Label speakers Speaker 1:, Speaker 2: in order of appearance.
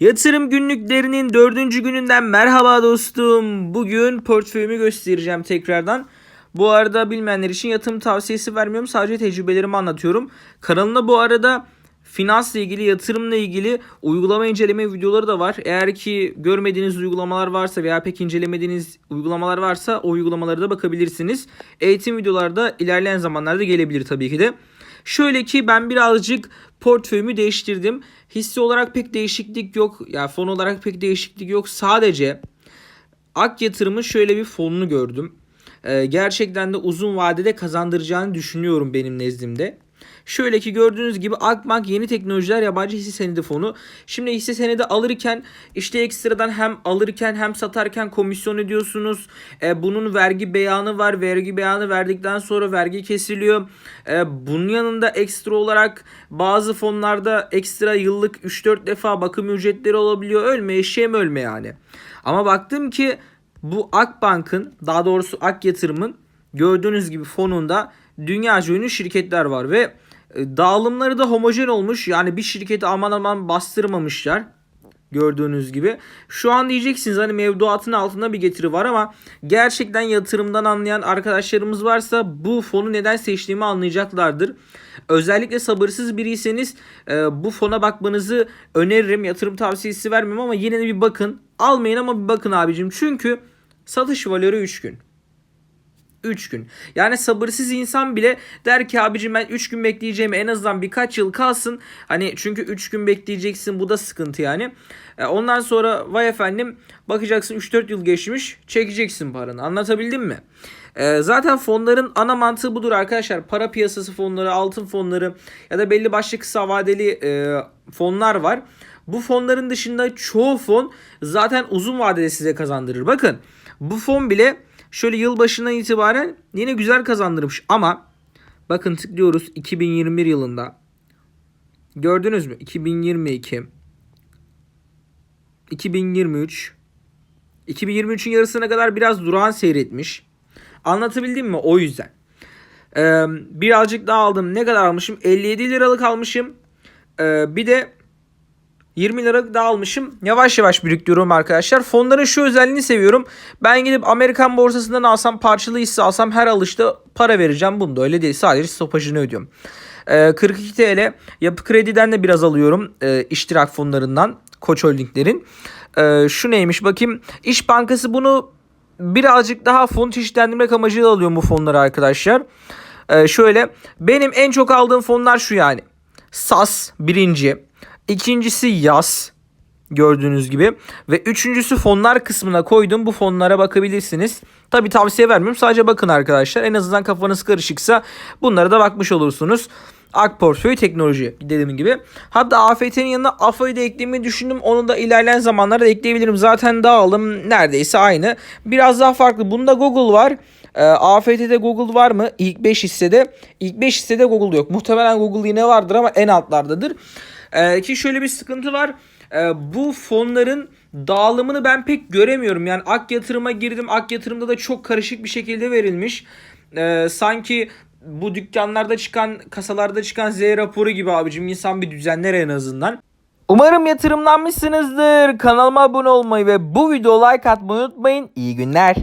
Speaker 1: Yatırım günlüklerinin dördüncü gününden merhaba dostum. Bugün portföyümü göstereceğim tekrardan. Bu arada bilmeyenler için yatırım tavsiyesi vermiyorum. Sadece tecrübelerimi anlatıyorum. Kanalımda bu arada finansla ilgili, yatırımla ilgili uygulama inceleme videoları da var. Eğer ki görmediğiniz uygulamalar varsa veya pek incelemediğiniz uygulamalar varsa o uygulamalara da bakabilirsiniz. Eğitim videoları da ilerleyen zamanlarda gelebilir tabii ki de. Şöyle ki ben birazcık portföyümü değiştirdim. Hisse olarak pek değişiklik yok. Ya fon olarak pek değişiklik yok. Sadece Ak Yatırım'ın şöyle bir fonunu gördüm. Ee, gerçekten de uzun vadede kazandıracağını düşünüyorum benim nezdimde. Şöyle ki gördüğünüz gibi Akbank Yeni Teknolojiler Yabancı Hisse Senedi Fonu. Şimdi hisse senedi alırken işte ekstradan hem alırken hem satarken komisyon ödüyorsunuz. Ee, bunun vergi beyanı var. Vergi beyanı verdikten sonra vergi kesiliyor. Ee, bunun yanında ekstra olarak bazı fonlarda ekstra yıllık 3-4 defa bakım ücretleri olabiliyor. Ölme eşeğim ölme yani. Ama baktım ki bu Akbank'ın daha doğrusu Ak Yatırım'ın gördüğünüz gibi fonunda dünyaca ünlü şirketler var ve e, dağılımları da homojen olmuş. Yani bir şirketi aman aman bastırmamışlar. Gördüğünüz gibi. Şu an diyeceksiniz hani mevduatın altında bir getiri var ama gerçekten yatırımdan anlayan arkadaşlarımız varsa bu fonu neden seçtiğimi anlayacaklardır. Özellikle sabırsız biriyseniz e, bu fona bakmanızı öneririm. Yatırım tavsiyesi vermiyorum ama yine de bir bakın. Almayın ama bir bakın abicim. Çünkü satış valörü 3 gün. 3 gün. Yani sabırsız insan bile der ki abicim ben 3 gün bekleyeceğim en azından birkaç yıl kalsın. Hani çünkü 3 gün bekleyeceksin bu da sıkıntı yani. E, ondan sonra vay efendim bakacaksın 3-4 yıl geçmiş çekeceksin paranı anlatabildim mi? E, zaten fonların ana mantığı budur arkadaşlar. Para piyasası fonları, altın fonları ya da belli başlı kısa vadeli e, fonlar var. Bu fonların dışında çoğu fon zaten uzun vadede size kazandırır. Bakın bu fon bile şöyle yılbaşından itibaren yine güzel kazandırmış ama bakın tıklıyoruz 2021 yılında. Gördünüz mü? 2022 2023 2023'ün yarısına kadar biraz durağan seyretmiş. Anlatabildim mi? O yüzden. Ee, birazcık daha aldım. Ne kadar almışım? 57 liralık almışım. Ee, bir de 20 lira daha almışım. Yavaş yavaş biriktiriyorum arkadaşlar. Fonların şu özelliğini seviyorum. Ben gidip Amerikan borsasından alsam parçalı hisse alsam her alışta para vereceğim. Bunda öyle değil. Sadece stopajını ödüyorum. Ee, 42 TL. Yapı krediden de biraz alıyorum. Ee, iştirak fonlarından. Koç Holding'lerin. Ee, şu neymiş bakayım. İş Bankası bunu birazcık daha fon çeşitlendirmek amacıyla alıyorum bu fonları arkadaşlar. Ee, şöyle. Benim en çok aldığım fonlar şu yani. SAS birinci. İkincisi yaz gördüğünüz gibi ve üçüncüsü fonlar kısmına koydum. Bu fonlara bakabilirsiniz. Tabi tavsiye vermiyorum. Sadece bakın arkadaşlar. En azından kafanız karışıksa bunlara da bakmış olursunuz. Ak portföy teknoloji dediğim gibi. Hatta AFT'nin yanına AFA'yı da eklemeyi düşündüm. Onu da ilerleyen zamanlarda ekleyebilirim. Zaten dağılım neredeyse aynı. Biraz daha farklı. Bunda Google var. E, AFT'de Google var mı? İlk 5 hissede. İlk 5 hissede Google yok. Muhtemelen Google yine vardır ama en altlardadır. E, ki şöyle bir sıkıntı var. E, bu fonların dağılımını ben pek göremiyorum. Yani Ak Yatırım'a girdim. Ak Yatırım'da da çok karışık bir şekilde verilmiş. E, sanki bu dükkanlarda çıkan, kasalarda çıkan Z raporu gibi abicim insan bir düzenler en azından. Umarım yatırımlanmışsınızdır. Kanalıma abone olmayı ve bu videoya like atmayı unutmayın. İyi günler.